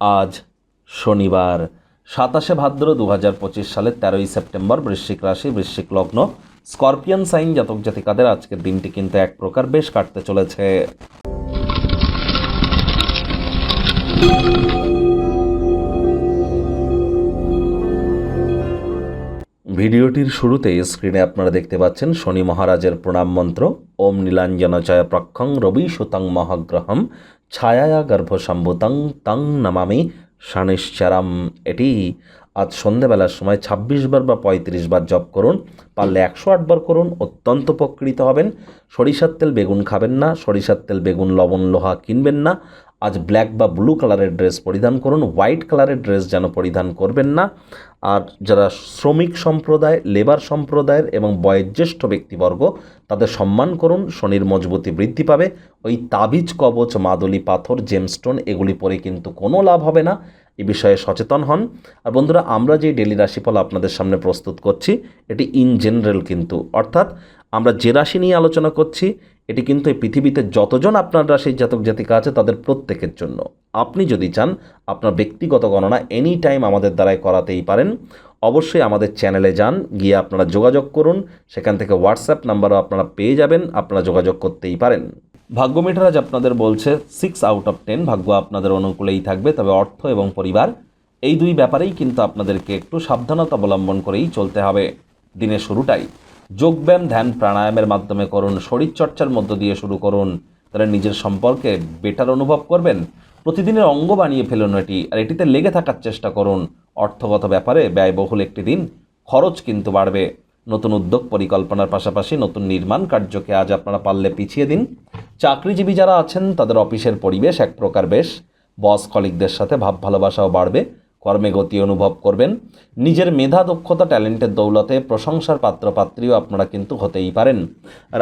আজ শনিবার, সাতাশে ভাদ্র দু হাজার পঁচিশ সালের তেরোই সেপ্টেম্বর বৃশ্চিক রাশি, বৃশ্চিক লগ্ন। স্করপিয়ান সাইন জাতক জাতিকাদের আজকের দিনটি কিন্তু এক প্রকার বেশ কাটতে চলেছে। ভিডিওটির শুরুতেই স্ক্রিনে আপনারা দেখতে পাচ্ছেন শনি মহারাজের প্রণাম মন্ত্র। ওম নীলাঞ্জনচয় প্রক্ষং রবি সুতং মহাগ্রহম ছায়া গর্ভসম্ভুতং তং নমামি সানিশ্চারাম এটি আজ সন্ধেবেলার সময় ছাব্বিশ বার বা পঁয়ত্রিশ বার জপ করুন, পারলে একশো আটবার করুন, অত্যন্ত উপকৃত হবেন। সরিষার তেল বেগুন খাবেন না, সরিষার তেল বেগুন, লবণ, লোহা কিনবেন না। আজ ব্ল্যাক বা ব্লু কালারের ড্রেস পরিধান করুন, হোয়াইট কালারের ড্রেস যেন পরিধান করবেন না। আর যারা শ্রমিক সম্প্রদায়, লেবার সম্প্রদায়ের এবং বয়োজ্যেষ্ঠ ব্যক্তিবর্গ, তাদের সম্মান করুন, শনির মজবুতি বৃদ্ধি পাবে। ওই তাবিজ, কবচ, মাদুলি, পাথর জেমস্টোন এগুলি পরে কিন্তু কোনো লাভ হবে না। এ বিষয়ে সচেতন হন। আর বন্ধুরা, আমরা যে ডেলি রাশিফল আপনাদের সামনে প্রস্তুত করছি, এটি ইন জেনারেল কিন্তু, অর্থাৎ আমরা যে রাশি নিয়ে আলোচনা করছি এটি কিন্তু এই পৃথিবীতে যতজন আপনার রাশির জাতক জাতিকা আছে তাদের প্রত্যেকের জন্য। আপনি যদি চান আপনার ব্যক্তিগত গণনা এনি টাইম আমাদের দ্বারাই করাতেই পারেন, অবশ্যই আমাদের চ্যানেলে যান, গিয়ে আপনারা যোগাযোগ করুন, সেখান থেকে হোয়াটসঅ্যাপ নাম্বারও আপনারা পেয়ে যাবেন, আপনারা যোগাযোগ করতেই পারেন। ভাগ্য মিটার আপনাদের বলছে সিক্স আউট অফ টেন ভাগ্য আপনাদের অনুকূলেই থাকবে, তবে অর্থ এবং পরিবার, এই দুই ব্যাপারেই কিন্তু আপনাদেরকে একটু সাবধানতা অবলম্বন করেই চলতে হবে দিনের শুরুটাই। যোগব্যায়াম, ধ্যান, প্রাণায়ামের মাধ্যমে করুন, শরীরচর্চার মধ্য দিয়ে শুরু করুন। তাহলে নিজের সম্পর্কে বেটার অনুভব করবেন। প্রতিদিনের অঙ্গ বানিয়ে ফেলুন এটি, আর এটিতে লেগে থাকার চেষ্টা করুন। অর্থগত ব্যাপারে ব্যয়বহুল একটি দিন খরচ কিন্তু বাড়বে। নতুন উদ্যোগ পরিকল্পনার পাশাপাশি নতুন নির্মাণ কার্যকে আজ আপনারা পারলে পিছিয়ে দিন। চাকরিজীবী যারা আছেন, তাদের অফিসের পরিবেশ এক প্রকার বেশ। বস কলিকদের সাথে ভাব ভালোবাসাও বাড়বে। কর্মে গতি অনুভব করবেন। নিজের মেধা, দক্ষতা, ট্যালেন্টের দৌলতে প্রশংসার পাত্রপাত্রীও আপনারা কিন্তু হতেই পারেন।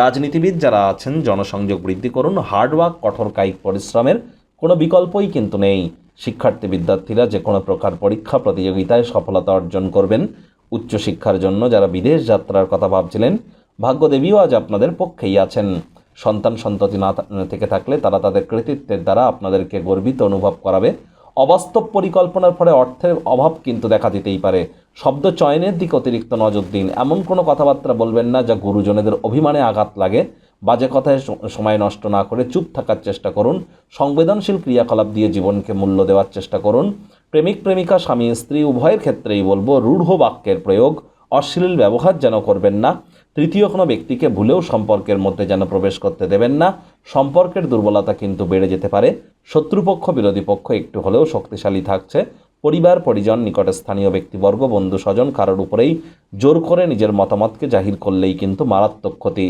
রাজনীতিবিদ যারা আছেন, জনসংযোগ বৃদ্ধি করুন হার্ডওয়ার্ক কঠোর কায়িক পরিশ্রমের কোনো বিকল্পই কিন্তু নেই। শিক্ষার্থী বিদ্যার্থীরা যে কোনো প্রকার পরীক্ষা, প্রতিযোগিতায় সফলতা অর্জন করবেন। উচ্চশিক্ষার জন্য যারা বিদেশ যাত্রার কথা ভাবছিলেন, ভাগ্যদেবীও আজ আপনাদের পক্ষেই আছেন। সন্তান সন্ততি না থেকে থাকলে তারা তাদের কৃতিত্বের দ্বারা আপনাদেরকে গর্বিত অনুভব করাবে। অবাস্তব পরিকল্পনার ফলে অর্থের অভাব কিন্তু দেখা দিতেই পারে। শব্দ চয়নের দিকে অতিরিক্ত নজর দিন এমন কোনো কথাবার্তা বলবেন না যা গুরুজনেদের অভিমানে আঘাত লাগে। বাজে কথায় সময় নষ্ট না করে চুপ থাকার চেষ্টা করুন। সংবেদনশীল ক্রিয়াকলাপ দিয়ে জীবনকে মূল্য দেওয়ার চেষ্টা করুন। প্রেমিক প্রেমিকা, স্বামী, স্ত্রী, উভয়ের ক্ষেত্রেই বলব, রূঢ় বাক্যের প্রয়োগ। অশ্লীল ব্যবহার যেন করবেন না, তৃতীয় কোনো ব্যক্তিকে ভুলেও সম্পর্কের মধ্যে যেন প্রবেশ করতে দেবেন না। সম্পর্কের দুর্বলতা কিন্তু বেড়ে যেতে পারে। শত্রুপক্ষ, বিরোধী পক্ষ একটু হলেও শক্তিশালী থাকছে। পরিবার, পরিজন, নিকটে স্থানীয় ব্যক্তিবর্গ বন্ধু স্বজন কারোর উপরেই জোর করে নিজের মতামতকে জাহির করলেই কিন্তু মারাত্মক ক্ষতি।